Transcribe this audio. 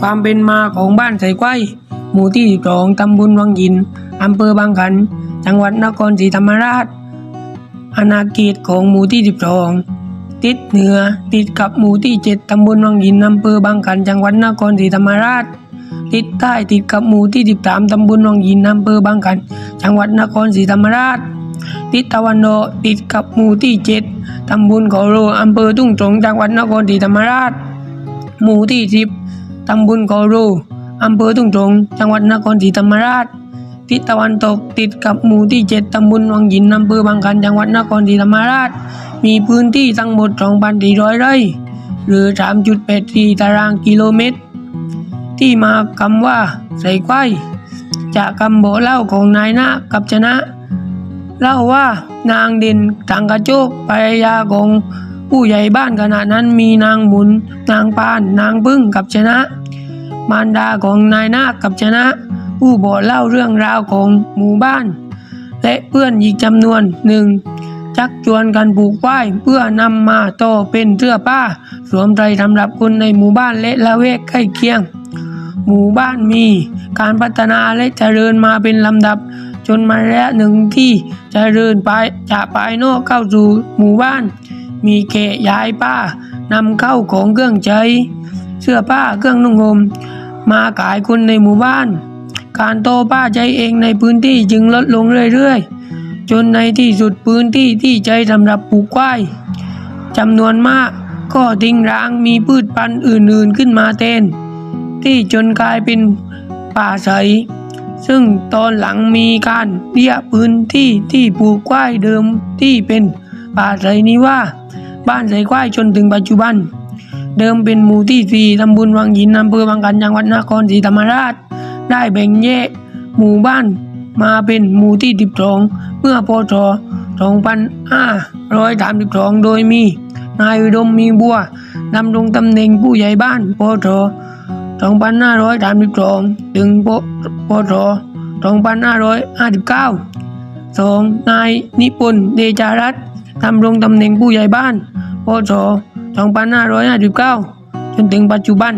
ความเป็นมาของบ้านไสไก้หมู่ที่12ตำบลวังหินอำเภอบางขัน จังหวัดนครศรีธรรมราช อาณาเขตของหมู่ที่12ติดเหนือติดกับหมู่ที่7ตำบลวังหินอำเภอบางขัน จังหวัดนครศรีธรรมราช ติดใต้ติดกับหมู่ที่13ตำบลวังหินอำเภอบางขัน จังหวัดนครศรีธรรมราช ทิศตะวันออกติดกับหมู่ที่7ตำบลเขาโรอำเภอทุ่งสงจังหวัดนครศรีธรรมราช หมู่ที่10 ตำบลเขาโรอำเภอทุ่งสงจังหวัดนครศรีธรรมราช ทิศตะวันตกติดกับหมู่ที่7ตำบลวังหินอำเภอบางขันจังหวัดนครศรีธรรมราช มีพื้นที่ทั้งหมด 2,400 ไร่ หรือ 3.84 ตารางกิโลเมตร ที่มาคำว่าใส่ไข่จากคำบอกเล่าของนายนากับชนะ เล่าว่านางเด่นตังกระโจกภรรยาของ ผู้ใหญ่บ้านขณะนั้นมีนางหมุนนางปาน นางพึ่งกับชนะ มารดาของนายนาคกับชนะ ผู้บอกเล่าเรื่องราวของหมู่บ้าน และเพื่อนอีกจำนวนหนึ่งชักชวนกันปลูกฝ้ายเพื่อนำมาต่อเป็นเสื้อผ้า สวมใส่สำหรับคนในหมู่บ้านและละแวกใกล้เคียง หมู่บ้านมีการพัฒนาและเจริญมาเป็นลำดับ จนมาระยะหนึ่งที่เจริญไปจากภายนอกเข้าสู่หมู่บ้าน มีเกะย้ายป้านำเข้าของเครื่องใช้ เสื้อผ้าเครื่องนุ่งห่มมาขายคนในหมู่บ้าน การโตป้าใช้เองในพื้นที่จึงลดลงเรื่อยๆ จนในที่สุดพื้นที่ที่ใช้สำหรับปลูกควายจำนวนมากก็ทิ้งร้างมีพืชพันธุ์อื่นๆขึ้นมาแทนที่จนกลายเป็นป่าใส ซึ่งตอนหลังมีการเรียกพื้นที่ที่ปลูกควายเดิมที่เป็นป่าใสนี้ว่า บ้านใสควายจนถึงปัจจุบัน เดิมเป็นหมู่ที่สี่ตำบลวังหินอำเภอบางกันจังหวัดนครศรีธรรมราช ได้แบ่งแยกหมู่บ้านมาเป็นหมู่ที่12เมื่อพศ2532 โดยมี นายอุดมมีบัวดำรงตำแหน่งผู้ใหญ่บ้านพศ2532 ถึงปปศ2559สองนายนิพนธ์เดชารัตน์ ดำรงตำแหน่งผู้ใหญ่บ้านพศ2559 จนถึงปัจจุบัน